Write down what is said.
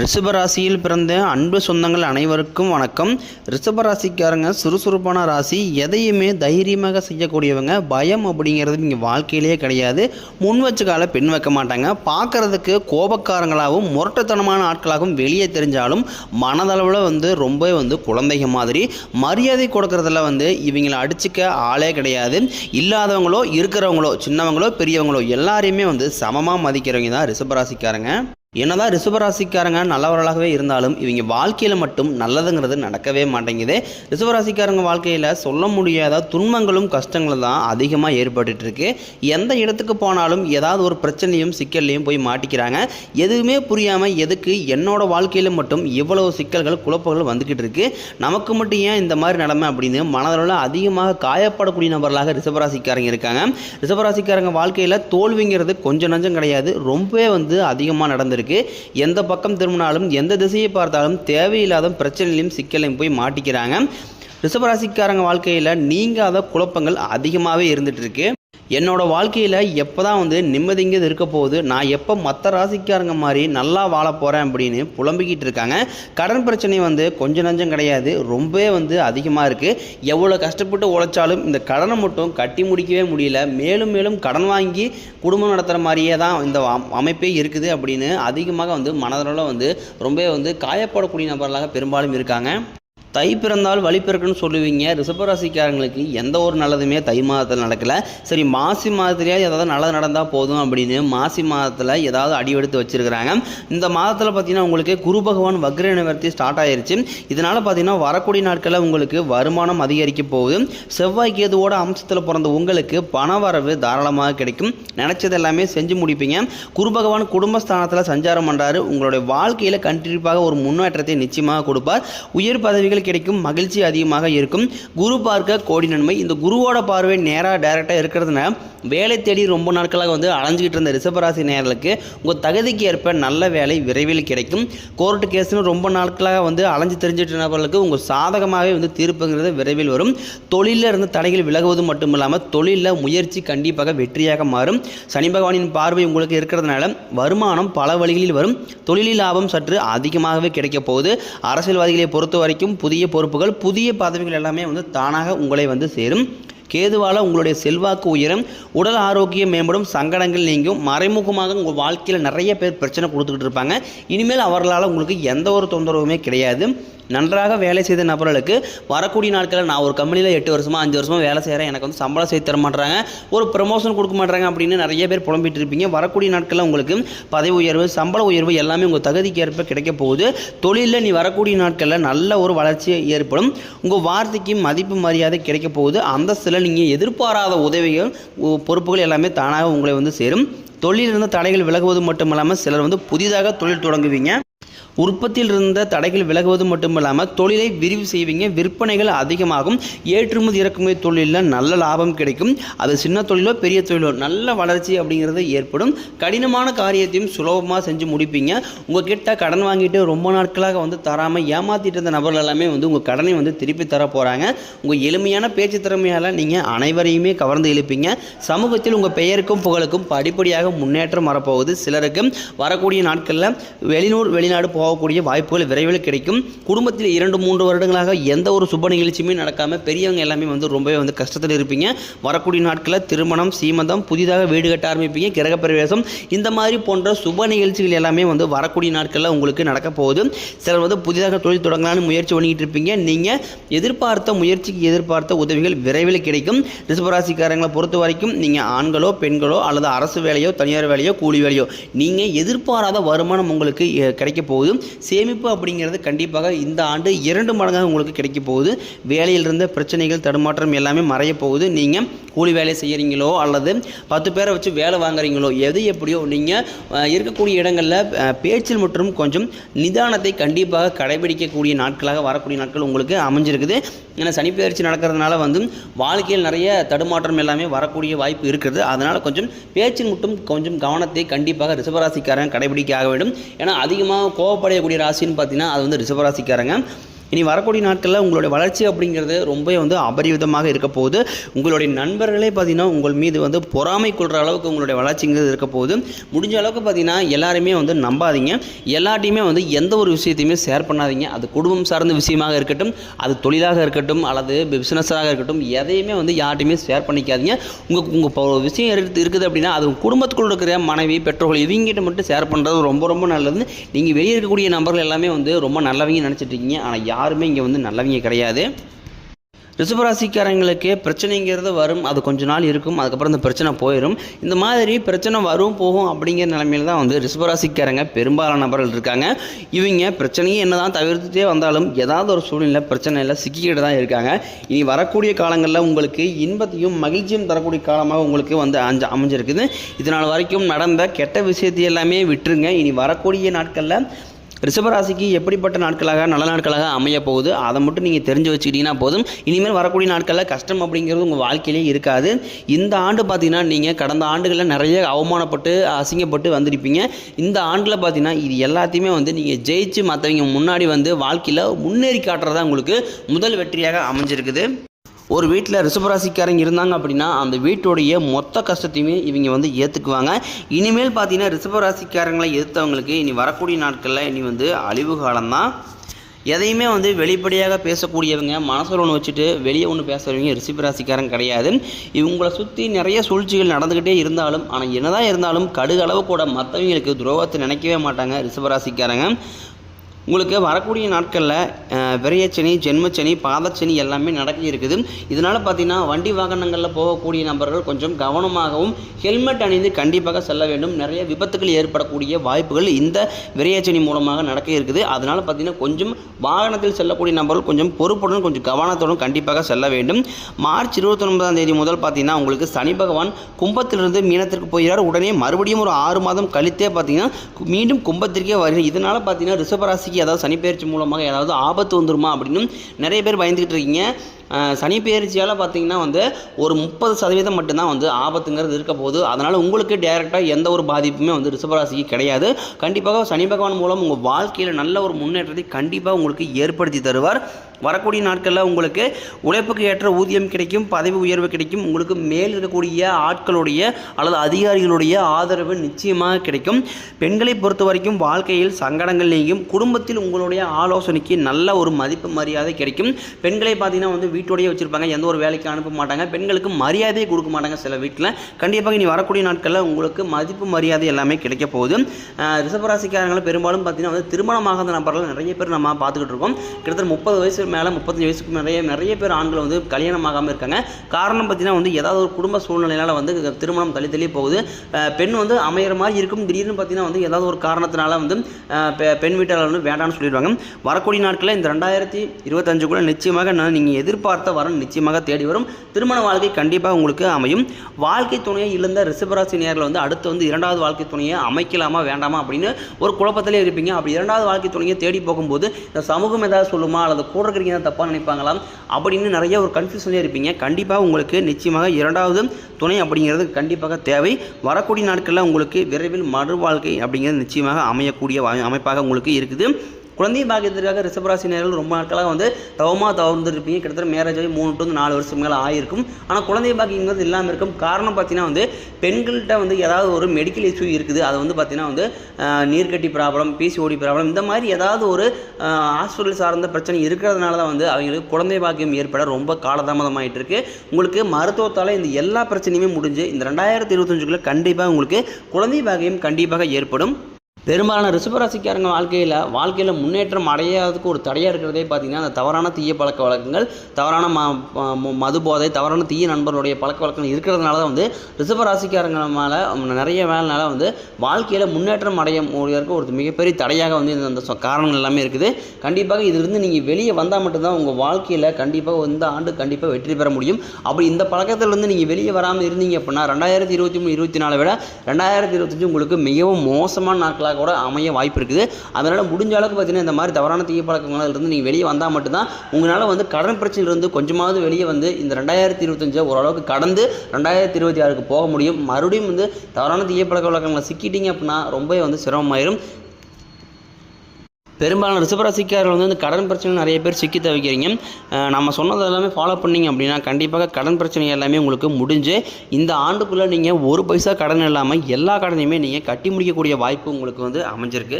ரிஷபராசியில் பிறந்த அன்பு சொந்தங்கள் அனைவருக்கும் வணக்கம். ரிஷபராசிக்காரங்க சுறுசுறுப்பான ராசி எதையுமே தைரியமாக செய்யக்கூடியவங்க பயம் அப்படிங்கிறது இங்கே வாழ்க்கையிலேயே கிடையாது. முன் வச்ச கால பெண் வைக்க மாட்டாங்க. பார்க்கறதுக்கு கோபக்காரங்களாகவும் முரட்டத்தனமான ஆட்களாகவும் வெளியே தெரிஞ்சாலும் மனதளவில் வந்து ரொம்ப வந்து குழந்தைங்க மாதிரி. மரியாதை கொடுக்கறதுல வந்து இவங்களை அடிச்சுக்க ஆளே கிடையாது. இல்லாதவங்களோ இருக்கிறவங்களோ சின்னவங்களோ பெரியவங்களோ எல்லாரையுமே வந்து சமமாக மதிக்கிறவங்க தான் ரிஷபராசிக்காரங்க. என்னதான் ரிஷபராசிக்காரங்க நல்லவர்களாகவே இருந்தாலும் இவங்க வாழ்க்கையில் மட்டும் நல்லதுங்கிறது நடக்கவே மாட்டேங்குது. ரிஷபராசிக்காரங்க வாழ்க்கையில் சொல்ல முடியாத துன்பங்களும் கஷ்டங்களும் தான் அதிகமாக ஏற்பட்டு இருக்கு. எந்த இடத்துக்கு போனாலும் ஏதாவது ஒரு பிரச்சனையும் சிக்கல்லையும் போய் மாட்டிக்கிறாங்க. எதுவுமே புரியாமல் எதுக்கு என்னோட வாழ்க்கையில் மட்டும் இவ்வளவு சிக்கல்கள் குழப்பங்கள் வந்துக்கிட்டு இருக்கு. நமக்கு மட்டும் ஏன் இந்த மாதிரி நிலமை அப்படின்னு மனதளவில் அதிகமாக காயப்படக்கூடிய நபர்களாக ரிஷபராசிக்காரங்க இருக்காங்க. ரிஷபராசிக்காரங்க வாழ்க்கையில் தோல்விங்கிறது கொஞ்சம் நஞ்சம் கிடையாது. ரொம்பவே வந்து அதிகமாக நடந்திருக்கு. எந்த பக்கம் திரும்பினாலும் எந்த திசையை பார்த்தாலும் தேவையில்லாத பிரச்சனையிலும் சிக்கலையும் போய் மாட்டிக்கிறாங்க. ரிஷபராசிக்காரங்க வாழ்க்கையில் நீங்காத குழப்பங்கள் அதிகமாகவே இருந்துட்டு இருக்கு. என்னோட வாழ்க்கையில் எப்போ தான் வந்து நிம்மதிங்கிறது இருக்க போகுது நான் எப்போ மற்ற ராசிக்காரங்க மாதிரி நல்லா வாழ போகிறேன் அப்படின்னு புலம்பிக்கிட்டு இருக்காங்க. கடன் பிரச்சனை வந்து கொஞ்சம் நஞ்சம் கிடையாது ரொம்பவே வந்து அதிகமாக இருக்குது எவ்வளோ கஷ்டப்பட்டு உழைச்சாலும் இந்த கடனை மட்டும் கட்டி முடிக்கவே முடியல. மேலும் மேலும் கடன் வாங்கி குடும்பம் நடத்துகிற மாதிரியே தான் இந்த அமைப்பே இருக்குது அப்படின்னு அதிகமாக வந்து மனதளவில் வந்து ரொம்பவே வந்து காயப்படக்கூடிய நபர்களாக பெரும்பாலும் இருக்காங்க. தை பிறந்தால் வழி பிறக்குன்னு சொல்லுவீங்க. ரிஷபராசிக்காரங்களுக்கு எந்த ஒரு நல்லதுமே தை மாதத்தில் நடக்கலை. சரி மாசி மாதத்துலேயே ஏதாவது நல்லது நடந்தால் போதும் அப்படின்னு மாசி மாதத்தில் ஏதாவது அடிவெடுத்து வச்சிருக்கிறாங்க. இந்த மாதத்தில் பார்த்தீங்கன்னா உங்களுக்கு குரு பகவான் வக்ர நிவர்த்தி ஸ்டார்ட் ஆயிருச்சு. இதனால் பார்த்தீங்கன்னா வரக்கூடிய நாட்களில் உங்களுக்கு வருமானம் அதிகரிக்க போகுது. செவ்வாய் கேதுவோட அம்சத்தில் பிறந்த உங்களுக்கு பண வரவு தாராளமாக கிடைக்கும். நினச்சது எல்லாமே செஞ்சு முடிப்பீங்க. குரு பகவான் குடும்பஸ்தானத்தில் சஞ்சாரம் பண்ணுறாரு உங்களுடைய வாழ்க்கையில் கண்டிப்பாக ஒரு முன்னேற்றத்தை நிச்சயமாக கொடுப்பார். உயர் பதவிகள் கிடைக்கும் மகிழ்ச்சி அதிகமாக இருக்கும். குரு பார்க்க கோடி நன்மை. இந்த குருவோட பார்வை நேராக டைரெக்டாக இருக்கிறதுனால வேலை தேடி ரொம்ப நாட்களாக வந்து அலைஞ்சிக்கிட்டு இருந்த ரிஷபராசி நேர்களுக்கு உங்கள் தகுதிக்கு ஏற்ப நல்ல வேலை விரைவில் கிடைக்கும். கோர்ட்டு கேஸ்னு ரொம்ப நாட்களாக வந்து அலைஞ்சு தெரிஞ்சிட்டு நபர்களுக்கு உங்கள் சாதகமாகவே வந்து தீர்ப்புங்கிறது விரைவில் வரும். தொழிலில் இருந்த தடைகள் விலகுவது மட்டும் இல்லாமல் தொழிலில் முயற்சி கண்டிப்பாக வெற்றியாக மாறும். சனி பகவானின் பார்வை உங்களுக்கு இருக்கிறதுனால வருமானம் பல வழிகளில் வரும். தொழிலில் லாபம் சற்று அதிகமாகவே கிடைக்க போகுது. அரசியல்வாதிகளை பொறுத்த வரைக்கும் புதிய பொறுப்புகள் புதிய பதவிகள் எல்லாமே வந்து தானாக உங்களை வந்து சேரும். கேதுவால் உங்களுடைய செல்வாக்கு உயரும். உடல் ஆரோக்கியம் மேம்படும். சங்கடங்கள் நீங்கும். மறைமுகமாக உங்கள் வாழ்க்கையில் நிறைய பேர் பிரச்சனை கொடுத்துக்கிட்டு இருப்பாங்க. இனிமேல் அவர்களால் உங்களுக்கு எந்த ஒரு தொந்தரவுமே கிடையாது. நன்றாக வேலை செய்த நபர்களுக்கு வரக்கூடிய நாட்களில் நான் ஒரு கம்பெனியில் எட்டு வருஷமா அஞ்சு வருஷமா வேலை செய்கிறேன் எனக்கு வந்து சம்பளம் செய்து தர மாட்டாங்க ஒரு ப்ரமோஷன் கொடுக்க மாட்டாங்க அப்படின்னு நிறைய பேர் புலம்பிட்டு இருப்பீங்க. வரக்கூடிய நாட்களில் உங்களுக்கு பதவி உயர்வு சம்பள உயர்வு எல்லாமே உங்கள் தகுதிக்கு ஏற்ப கிடைக்க போகுது. தொழிலில் நீ வரக்கூடிய நாட்களில் நல்ல ஒரு வளர்ச்சி ஏற்படும். உங்கள் வார்த்தைக்கு மதிப்பு மரியாதை கிடைக்க போகுது. அந்தஸ்தில் நீங்கள் எதிர்பாராத உதவிகள் பொறுப்புகள் எல்லாமே தானாக உங்களை வந்து சேரும். தொழிலிருந்து தடைகள் விலகுவது மட்டும் இல்லாமல் சிலர் வந்து புதிதாக தொழில் தொடங்குவீங்க. உற்பத்தியில் இருந்த தடைகள் விலகுவது மட்டும் இல்லாமல் தொழிலை விரிவு செய்வீங்க. விற்பனைகள் அதிகமாகும். ஏற்றுமதி இறக்குமதி தொழிலில் நல்ல லாபம் கிடைக்கும். அது சின்ன தொழிலோ பெரிய தொழிலோ நல்ல வளர்ச்சி அப்படிங்கிறது ஏற்படும். கடினமான காரியத்தையும் சுலபமாக செஞ்சு முடிப்பீங்க. உங்ககிட்ட கடன் வாங்கிட்டு ரொம்ப நாட்களாக வந்து தராமல் ஏமாற்றிட்டு இருந்த நபர்கள் எல்லாமே வந்து உங்கள் கடனை வந்து திருப்பி தர போகிறாங்க உங்கள் எளிமையான பேச்சு திறமையால் நீங்கள் அனைவரையுமே கவர்ந்து இழுப்பீங்க. சமூகத்தில் உங்கள் பெயருக்கும் புகழுக்கும் படிப்படியாக முன்னேற்றம் வரப்போகுது சிலருக்கு. வரக்கூடிய நாட்களில் வெளிநூர் வெளிநாடு போகக்கூடிய வாய்ப்புகள் விரைவில் கிடைக்கும். குடும்பத்தில் இரண்டு மூன்று வருடங்களாக எந்த ஒரு சுப நிகழ்ச்சியுமே நடக்காமல் பெரியவங்க எல்லாமே வந்து ரொம்பவே வந்து கஷ்டத்தில் இருப்பீங்க. வரக்கூடிய நாட்களில் திருமணம் சீமந்தம் புதிதாக வீடு கட்ட ஆரம்பிப்பீங்க கிரக பிரவேசம். இந்த மாதிரி போன்ற சுப நிகழ்ச்சிகள் எல்லாமே வந்து வரக்கூடிய நாட்களில் உங்களுக்கு நடக்க போகுது. சிலர் வந்து புதிதாக தொழில் தொடங்கலான்னு முயற்சி பண்ணிக்கிட்டு இருப்பீங்க. நீங்கள் எதிர்பார்த்த முயற்சிக்கு எதிர்பார்த்த உதவிகள் விரைவில் கிடைக்கும். ரிசபராசிக்காரங்களை பொறுத்த வரைக்கும் நீங்கள் ஆண்களோ பெண்களோ அல்லது அரசு வேலையோ தனியார் வேலையோ கூலி வேலையோ நீங்கள் எதிர்பாராத வருமானம் உங்களுக்கு கிடைக்க போகுது. சேமிப்பு அப்படிங்கிறது கண்டிப்பாக இந்த ஆண்டு இரண்டு மடங்காக உங்களுக்கு கிடைக்க போகுது. வேலையில் இருந்த பிரச்சனைகள் தடுமாற்றம் எல்லாமே மறைய போகுது. நீங்கள் கூலி வேலை செய்கிறீங்களோ அல்லது பத்து பேரை வச்சு வேலை வாங்குறீங்களோ எது எப்படியோ நீங்கள் இருக்கக்கூடிய இடங்களில் பேச்சில் மற்றும் கொஞ்சம் நிதானத்தை கண்டிப்பாக கடைபிடிக்கக்கூடிய நாட்களாக வரக்கூடிய நாட்கள் உங்களுக்கு அமைஞ்சிருக்குது. ஏன்னா சனிப்பெயர்ச்சி நடக்கிறதுனால வந்து வாழ்க்கையில் நிறைய தடுமாற்றம் எல்லாமே வரக்கூடிய வாய்ப்பு இருக்கிறது. அதனால் கொஞ்சம் பேச்சில் மட்டும் கொஞ்சம் கவனத்தை கண்டிப்பாக ரிசபராசிக்காரன் கடைபிடிக்க ஆக வேண்டும். ஏன்னா அதிகமாக கோவப்படையக்கூடிய ராசின்னு பார்த்தீங்கன்னா அது வந்து ரிசபராசிக்காரங்க இனி வரக்கூடிய நாட்களில் உங்களுடைய வளர்ச்சி அப்படிங்கிறது ரொம்ப வந்து அபரிவிதமாக இருக்க போகுது. உங்களுடைய நண்பர்களே பார்த்தீங்கன்னா உங்கள் மீது வந்து பொறாமை கொள்கிற அளவுக்கு உங்களுடைய வளர்ச்சிங்கிறது இருக்க போகுது. முடிஞ்ச அளவுக்கு பார்த்தீங்கன்னா எல்லாருமே வந்து நம்பாதீங்க. எல்லாட்டையுமே வந்து எந்த ஒரு விஷயத்தையுமே ஷேர் பண்ணாதீங்க. அது குடும்பம் சார்ந்த விஷயமாக இருக்கட்டும் அது தொழிலாக இருக்கட்டும் அல்லது பிஸ்னஸாக இருக்கட்டும் எதையுமே வந்து யார்ட்டையுமே ஷேர் பண்ணிக்காதீங்க. உங்கள் உங்கள் விஷயம் இருக்குது இருக்குது அப்படின்னா அது குடும்பத்துக்குள் இருக்கிற மனைவி பெற்றோர்கள் இவங்ககிட்ட மட்டும் ஷேர் பண்ணுறது ரொம்ப ரொம்ப நல்லது. நீங்கள் வெளியே இருக்கக்கூடிய நபர்கள் எல்லாமே வந்து ரொம்ப நல்லவங்க நினச்சிட்டு இருக்கீங்க. ஆனால் யாருமே இங்கே வந்து நல்லவங்க கிடையாது. ரிஷபராசிக்காரங்களுக்கு பிரச்சனைங்கிறது வரும் அது கொஞ்ச நாள் இருக்கும் அதுக்கப்புறம் இந்த பிரச்சனை போயிடும் இந்த மாதிரி பிரச்சனை வரும் போகும் அப்படிங்கிற நிலமையில தான் வந்து ரிஷபராசிக்காரங்க பெரும்பாலான நபர்கள் இருக்காங்க. இவங்க பிரச்சனையே என்னதான் தவிர்த்துட்டே வந்தாலும் ஏதாவது ஒரு சூழ்நிலை பிரச்சனையில் சிக்கிக்கிட்டு தான் இருக்காங்க. இனி வரக்கூடிய காலங்களில் உங்களுக்கு இன்பத்தையும் மகிழ்ச்சியும் தரக்கூடிய காலமாக உங்களுக்கு வந்து அஞ்சு அமைஞ்சிருக்குது. இதனால் வரைக்கும் நடந்த கெட்ட விஷயத்தை எல்லாமே விட்டுருங்க. இனி வரக்கூடிய நாட்களில் ரிஷபராசிக்கு எப்படிப்பட்ட நாட்களாக நல்ல நாட்களாக அமைய போகுது அதை மட்டும் நீங்கள் தெரிஞ்சு வச்சுக்கிட்டீங்கன்னா போதும். இனிமேல் வரக்கூடிய நாட்களில் கஷ்டம் அப்படிங்கிறது உங்கள் வாழ்க்கையிலே இருக்காது. இந்த ஆண்டு பார்த்தீங்கன்னா நீங்கள் கடந்த ஆண்டுகளில் நிறைய அவமானப்பட்டு அசிங்கப்பட்டு வந்திருப்பீங்க. இந்த ஆண்டில் பார்த்தீங்கன்னா இது எல்லாத்தையுமே வந்து நீங்கள் ஜெயிச்சு மற்றவங்க முன்னாடி வந்து வாழ்க்கையில் முன்னேறி காட்டுறதா உங்களுக்கு முதல் வெற்றியாக அமைஞ்சிருக்குது. ஒரு வீட்டில் ரிஷபராசிக்காரங்க இருந்தாங்க அப்படின்னா அந்த வீட்டுடைய மொத்த கஷ்டத்தையுமே இவங்க வந்து ஏற்றுக்குவாங்க இனிமேல் பார்த்தீங்கன்னா ரிஷபராசிக்காரங்களை எதிர்த்தவங்களுக்கு இனி வரக்கூடிய நாட்களில் இனி வந்து அழிவு காலம்தான். எதையுமே வந்து வெளிப்படையாக பேசக்கூடியவங்க மனசில் ஒன்று வச்சுட்டு வெளியே ஒன்று பேசுகிறவங்க ரிஷபராசிக்காரங்க கிடையாது. இவங்களை சுற்றி நிறைய சூழ்ச்சிகள் நடந்துக்கிட்டே இருந்தாலும் ஆனால் என்னதான் இருந்தாலும் கடுகளவு கூட மற்றவங்களுக்கு துரோகத்தை நினைக்கவே மாட்டாங்க ரிஷபராசிக்காரங்க. உங்களுக்கு வரக்கூடிய நாட்களில் விரையச்சனி ஜென்மச்சனி பாதச்சனி எல்லாமே நடக்க இருக்குது. இதனால் பார்த்தீங்கன்னா வண்டி வாகனங்களில் போகக்கூடிய நபர்கள் கொஞ்சம் கவனமாகவும் ஹெல்மெட் அணிந்து கண்டிப்பாக செல்ல வேண்டும். நிறைய விபத்துகள் ஏற்படக்கூடிய வாய்ப்புகள் இந்த விரையச்சனி மூலமாக நடக்க இருக்குது. அதனால் பார்த்தீங்கன்னா கொஞ்சம் வாகனத்தில் செல்லக்கூடிய நபர்கள் கொஞ்சம் பொறுப்புடன் கொஞ்சம் கவனத்துடன் கண்டிப்பாக செல்ல வேண்டும். மார்ச் இருபத்தொன்பதாம் தேதி முதல் பார்த்தீங்கன்னா உங்களுக்கு சனி பகவான் கும்பத்திலிருந்து மீனத்திற்கு போகிறார். உடனே மறுபடியும் ஒரு ஆறு மாதம் கழித்தே பார்த்தீங்கன்னா மீண்டும் கும்பத்திற்கே வருகிறது இதனால் பார்த்தீங்கன்னா ராசிக்கு ஏதாவது சனிப்பெயர்ச்சி மூலமாக ஏதாவது ஆபத்து வந்துருமா அப்படின்னு நிறைய பேர் பயந்துக்கிட்டு இருக்கீங்க. சனி பயிற்சியால் பார்த்தீங்கன்னா வந்து ஒரு முப்பது சதவீதம் மட்டும்தான் வந்து ஆபத்துங்கிறது இருக்க போகுது. அதனால் உங்களுக்கு டேரெக்டாக எந்த ஒரு பாதிப்புமே வந்து ரிஷபராசிக்கு கிடையாது. கண்டிப்பாக சனி பகவான் மூலம் உங்கள் வாழ்க்கையில் நல்ல ஒரு முன்னேற்றத்தை கண்டிப்பாக உங்களுக்கு ஏற்படுத்தி தருவார். வரக்கூடிய நாட்களில் உங்களுக்கு உழைப்புக்கு ஏற்ற ஊதியம் கிடைக்கும் பதவி உயர்வு கிடைக்கும். உங்களுக்கு மேல் இருக்கக்கூடிய ஆட்களுடைய அல்லது அதிகாரிகளுடைய ஆதரவு நிச்சயமாக கிடைக்கும். பெண்களை பொறுத்த வரைக்கும் வாழ்க்கையில் சங்கடங்கள் நீங்கும். குடும்பத்தில் உங்களுடைய ஆலோசனைக்கு நல்ல ஒரு மதிப்பு மரியாதை கிடைக்கும். பெண்களை பார்த்தீங்கன்னா வந்து வீட்டோடயே வச்சுருப்பாங்க எந்த ஒரு வேலைக்கு அனுப்ப மாட்டாங்க. பெண்களுக்கு மரியாதையை கொடுக்க மாட்டாங்க சில வீட்டில் கண்டிப்பாக இனி வரக்கூடிய நாட்களில் உங்களுக்கு மதிப்பு மரியாதை எல்லாமே கிடைக்க போகுது. ரிசபராசிக்காரங்களும் பெரும்பாலும் பார்த்தீங்கன்னா வந்து திருமணமாகாத நபர்கள் நிறைய பேர் நம்ம பார்த்துக்கிட்டு இருக்கோம். கிட்டத்தட்ட முப்பது வயசு மேலே முப்பத்தஞ்சு வயசுக்கு நிறைய நிறைய பேர் ஆண்கள் வந்து கல்யாணம் ஆகாமல் இருக்காங்க. காரணம் பார்த்தீங்கன்னா வந்து ஏதாவது ஒரு குடும்ப சூழ்நிலையால் வந்து திருமணம் தள்ளி தள்ளி போகுது. பெண் வந்து அமையிற மாதிரி இருக்கும். திடீர்னு பார்த்தீங்கன்னா வந்து ஏதாவது ஒரு காரணத்தினால வந்து பெண் வீட்டாளர் வந்து வேண்டாம்னு சொல்லிடுவாங்க. வரக்கூடிய நாட்களில் இந்த ரெண்டாயிரத்தி இருபத்தஞ்சுக்குள்ளே நிச்சயமாக நான் நீங்கள் எதிர்பார்த்த வரன் நிச்சயமாக தேடி வரும். திருமண வாழ்க்கை கண்டிப்பாக உங்களுக்கு அமையும். வாழ்க்கை துணையை இழந்த ரிஷபராசி நேரில் வந்து அடுத்து வந்து இரண்டாவது வாழ்க்கை துணையை அமைக்கலாமா வேண்டாமா அப்படின்னு ஒரு குழப்பத்திலே இருப்பீங்க. அப்படி இரண்டாவது வாழ்க்கை துணையை தேடி போகும்போது இந்த சமூகம் ஏதாவது சொல்லுமா அல்லது கூட இருக்கிறீங்க தப்பாக நினைப்பாங்களாம் அப்படின்னு நிறைய ஒரு கன்ஃபியூஷன்லேயே இருப்பீங்க. கண்டிப்பாக உங்களுக்கு நிச்சயமாக இரண்டாவது துணை அப்படிங்கிறது கண்டிப்பாக தேவை. வரக்கூடிய நாட்களில் உங்களுக்கு விரைவில் மறு வாழ்க்கை அப்படிங்கிறது நிச்சயமாக அமையக்கூடிய அமைப்பாக உங்களுக்கு இருக்குது. குழந்தை பாக்கியத்திற்காக ரிஷபராசி நேர்கள் ரொம்ப நாட்களாக வந்து தவமாக தவர்ந்துருப்பீங்க. கிட்டத்தட்ட மேரேஜ் ஆகி மூணு டு நாலு வருஷம் மேலே ஆயிருக்கும். ஆனால் குழந்தை பாக்கியங்கிறது இல்லாமல் இருக்கும். காரணம் பார்த்தீங்கன்னா வந்து பெண்கள்கிட்ட வந்து ஏதாவது ஒரு மெடிக்கல் இஷ்யூ இருக்குது. அது வந்து பார்த்தீங்கன்னா வந்து நீர்க்கட்டி ப்ராப்ளம் பிசிஓடி ப்ராப்ளம் இந்த மாதிரி ஏதாவது ஒரு ஹாஸ்பிட்டல் சார்ந்த பிரச்சனை இருக்கிறதுனால தான் வந்து அவங்களுக்கு குழந்தை பாக்கியம் ஏற்பட ரொம்ப காலதாமதமாயிட்டு இருக்கு உங்களுக்கு மருத்துவத்தால் இந்த எல்லா பிரச்சனையுமே முடிஞ்சு இந்த ரெண்டாயிரத்தி இருபத்தஞ்சுக்குள்ளே கண்டிப்பாக உங்களுக்கு குழந்தை பாக்கியம் கண்டிப்பாக ஏற்படும். பெரும்பாலான ரிஷபராசிக்காரங்க வாழ்க்கையில் வாழ்க்கையில் முன்னேற்றம் அடையாததுக்கு ஒரு தடையாக இருக்கிறதே பார்த்தீங்கன்னா அந்த தவறான தீய பழக்க வழக்கங்கள் தவறான ம ம- மது போதை தவறான தீய நண்பர்களுடைய பழக்க வழக்கங்கள் இருக்கிறதுனால தான் வந்து ரிஷபராசிக்காரங்க மேலே நிறைய வேலைனால வந்து வாழ்க்கையில் முன்னேற்றம் அடைய முடியறதுக்கு ஒரு மிகப்பெரிய தடையாக வந்து இந்த- சொ- காரணங்கள் எல்லாமே இருக்குது. கண்டிப்பாக இதிலிருந்து நீங்கள் வெளியே வந்தால் மட்டும்தான் உங்கள் வாழ்க்கையில் கண்டிப்பாக இந்த ஆண்டு கண்டிப்பாக வெற்றி பெற முடியும். அப்படி இந்த பழக்கத்திலிருந்து நீங்கள் வெளியே வராமல் இருந்தீங்க அப்படின்னா ரெண்டாயிரத்தி இருபத்தி மூணு இருபத்தி நாலை விட ரெண்டாயிரத்தி இருபத்தஞ்சு உங்களுக்கு மிகவும் மோசமான நாட்களாக கூட அமைய வாய்ப்பு இருக்குது. அதனால் முடிஞ்ச அளவுக்கு பார்த்தீங்கன்னா இந்த மாதிரி தவறான தீய பழக்கங்களிலிருந்து நீங்கள் வெளியே வந்தால் மட்டும்தான் உங்களால் வந்து கடன் பிரச்சனையிலிருந்து கொஞ்சமாவது வெளியே வந்து இந்த ரெண்டாயிரத்தி இருபத்தஞ்சை ஓரளவுக்கு கடந்து ரெண்டாயிரத்தி இருபத்தி ஆறுக்கு போக முடியும். மறுபடியும் வந்து தவறான தீய பழக்க வழக்கங்களை சிக்கிட்டீங்க அப்படின்னா ரொம்பவே வந்து சிரமமாயிரும். பெரும்பாலான ரிசபராசிக்காரர்கள் வந்து இந்த கடன் பிரச்சனை நிறைய பேர் சிக்கி தவிக்கிறீங்க. நம்ம சொன்னது எல்லாமே ஃபாலோ பண்ணீங்க அப்படின்னா கண்டிப்பாக கடன் பிரச்சனை எல்லாமே உங்களுக்கு முடிஞ்சு இந்த ஆண்டுக்குள்ளே நீங்கள் ஒரு பைசா கடன் இல்லாமல் எல்லா கடனையுமே நீங்கள் கட்டி முடிக்கக்கூடிய வாய்ப்பு உங்களுக்கு வந்து அமைஞ்சிருக்கு.